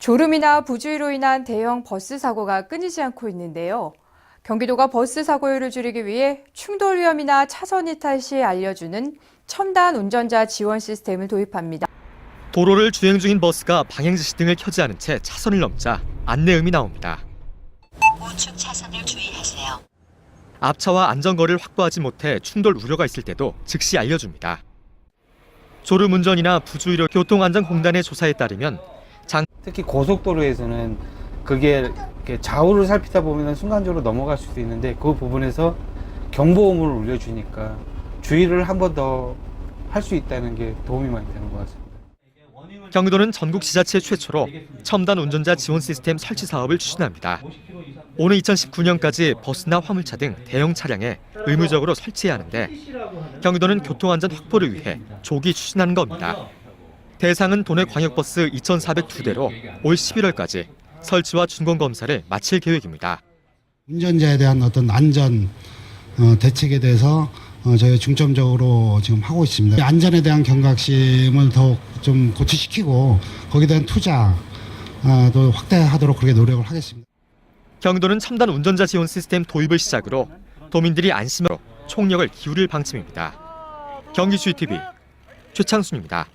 졸음이나 부주의로 인한 대형 버스 사고가 끊이지 않고 있는데요. 경기도가 버스 사고율을 줄이기 위해 충돌 위험이나 차선 이탈 시에 알려주는 첨단 운전자 지원 시스템을 도입합니다. 도로를 주행 중인 버스가 방향 지시 등을 켜지 않은 채 차선을 넘자 안내음이 나옵니다. 우측 차선을 주의하세요. 앞차와 안전거리를 확보하지 못해 충돌 우려가 있을 때도 즉시 알려줍니다. 졸음 운전이나 부주의로 교통안전공단의 조사에 따르면 특히 고속도로에서는 그게 좌우를 살피다 보면 순간적으로 넘어갈 수도 있는데 그 부분에서 경보음을 울려주니까 주의를 한 번 더 할 수 있다는 게 도움이 많이 되는 것 같습니다. 경기도는 전국 지자체 최초로 첨단 운전자 지원 시스템 설치 사업을 추진합니다. 오는 2019년까지 버스나 화물차 등 대형 차량에 의무적으로 설치해야 하는데 경기도는 교통안전 확보를 위해 조기 추진하는 겁니다. 대상은 도내 광역버스 2,402대로 올 11월까지 설치와 준공 검사를 마칠 계획입니다. 운전자에 대한 어떤 안전 어, 대책에 대해서 어, 저희 중점적으로 지금 하고 있습니다. 안전에 대한 경각심을 더욱 좀 고취시키고 거기에 대한 투자도 확대하도록 그렇게 노력을 하겠습니다. 경기도는 첨단 운전자 지원 시스템 도입을 시작으로 도민들이 안심으로 총력을 기울일 방침입니다. 경기주의 TV 최창순입니다.